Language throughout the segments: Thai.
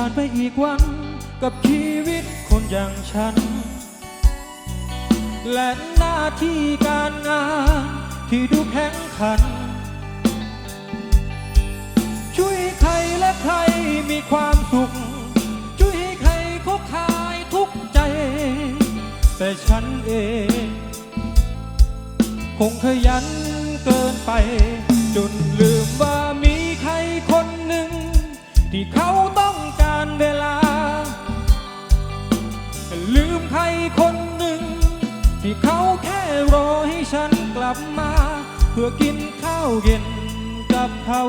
ผ่านไปอีกวันกับชีวิตคนอย่างฉัน และหน้าที่การงานที่ดูแข็งขัน ช่วยให้ใครและใครมีความสุข ช่วยให้ใครเขาคายทุกใจ แต่ฉันเอง คงขยันเกินไป จนลืมว่ามีใครคนหนึ่ง ที่เขาต้องการเวลา ลืมใครคนหนึ่ง ที่เขาแค่รอให้ฉันกลับมา เพื่อกินข้าวเย็นกับเขา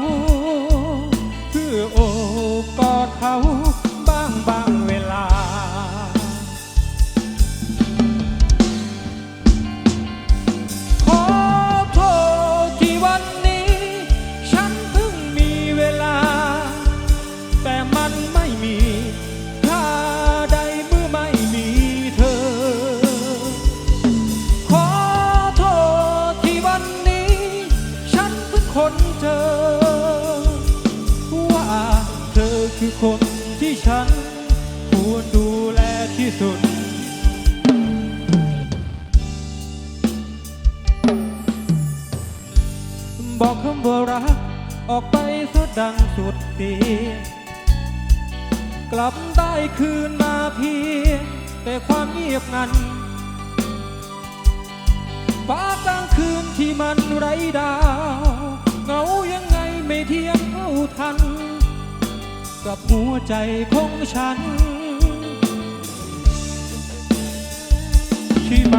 เพื่อโอบกอดเขา คือคนที่ฉันควรดูแลที่สุด บอกคำว่ารักออกไปซะดังสุดเสียงกลับได้คืนมาเพียงแต่ความเงียบงันฟ้ากลางคืนที่มันไร้ดาว กับหัวใจของฉันที่มันต้อ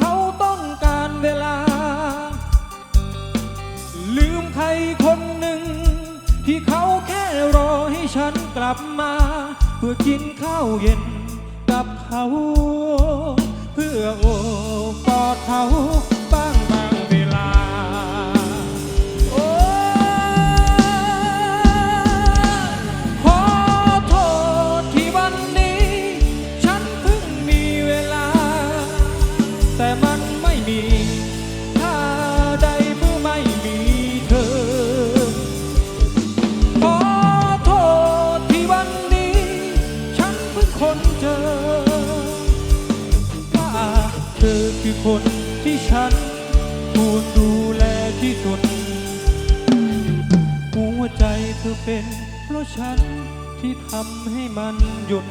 เขาต้องการเวลา ลืมใครคนหนึ่ง ที่เขาแค่รอให้ฉันกลับมา เพื่อกินข้าวเย็นกับเขา คนเจอถ้าเธอคือคนที่ฉันควรดูแลที่สุด หัวใจเธอเป็น เพราะฉันที่ทำให้มันหยุด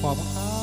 ขอบคุา